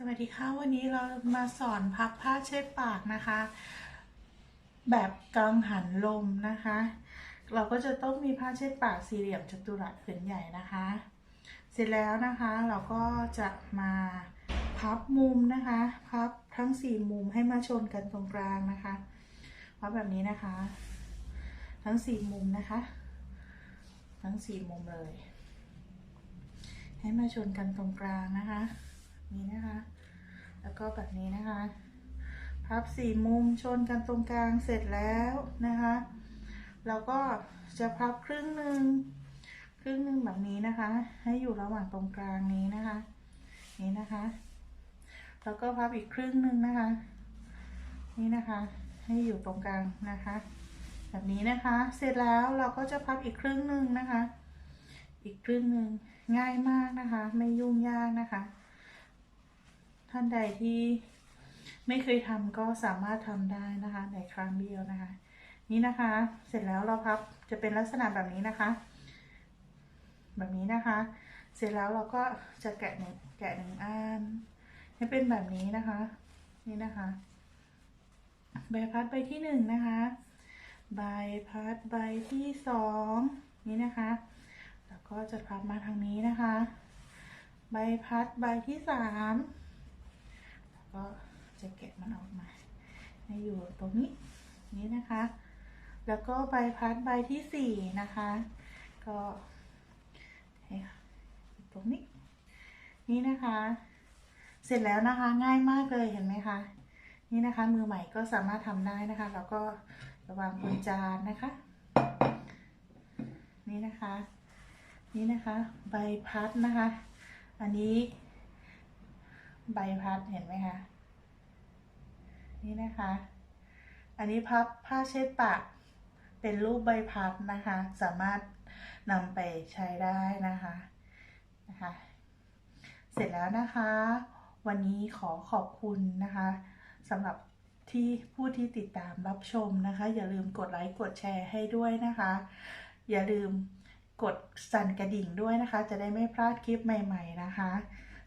สวัสดีค่ะ วันนี้เรามาสอนพับผ้าเช็ดปากนะคะ แบบกังหันลมนะคะ เราก็จะต้องมีผ้าเช็ดปากสี่เหลี่ยมจัตุรัสผืนใหญ่นะคะ เสร็จแล้วนะคะเราก็จะมาพับมุมนะคะพับทั้งสี่มุมให้มาชนกันตรงกลางนะคะพับแบบนี้นะคะ ทั้งสี่มุมนะคะ ทั้งสี่มุมเลย ให้มาชนกันตรงกลางนะคะ นี่นะคะ แล้วก็แบบนี้นะคะ พับสี่มุมชนกันตรงกลางเสร็จแล้วนะคะเราก็จะพับครึ่งหนึ่งครึ่งหนึ่งแบบนี้นะคะ ให้อยู่ระหว่างตรงกลางนี้นะคะ นี่นะคะ แล้วก็พับอีกครึ่งหนึ่งนะคะ นี่นะคะ ให้อยู่ตรงกลางนะคะ แบบนี้นะคะ เสร็จแล้วเราก็จะพับอีกครึ่งหนึ่งนะคะ อีกครึ่งหนึ่งง่ายมากนะคะ ไม่ยุ่งยากนะคะ ท่านใดที่ไม่เคยทำก็สามารถทำได้นะคะในครั้งเดียวนะคะ นี่นะคะ เสร็จแล้วเราพับจะเป็นลักษณะแบบนี้นะคะ แบบนี้นะคะ เสร็จแล้วเราก็จะแกะหนึ่งแกะหนึ่งอันให้เป็นแบบนี้นะคะ นี่นะคะใบพัดใบที่หนึ่งนะคะ ใบพัดใบที่สองนี่นะคะ แล้วก็จะพับมาทางนี้นะคะ ใบพัดใบที่สาม ก็จะแกะมันออกมาให้อยู่ตรงนี้นี้นะคะ แล้วก็ใบพัดใบที่สี่นะคะ ก็ให้ตรงนี้ นี่นะคะ เสร็จแล้วนะคะง่ายมากเลยเห็นไหมคะนี่นะคะ มือใหม่ก็สามารถทำได้นะคะ แล้วก็ระวางบนจานนะคะ นี่นะคะ นี่นะคะ ใบพัดนะคะ อันนี้ ใบพัดเห็นไหมคะ นี่นะคะ อันนี้พับผ้าเช็ดปากเป็นรูปใบพัดนะคะ สามารถนำไปใช้ได้นะคะนะคะ เสร็จแล้วนะคะ วันนี้ขอขอบคุณนะคะสำหรับที่ผู้ที่ติดตามรับชมนะคะ อย่าลืมกดไลค์กดแชร์ให้ด้วยนะคะ อย่าลืมกดสั่นกระดิ่งด้วยนะคะ จะได้ไม่พลาดคลิปใหม่ ๆนะคะ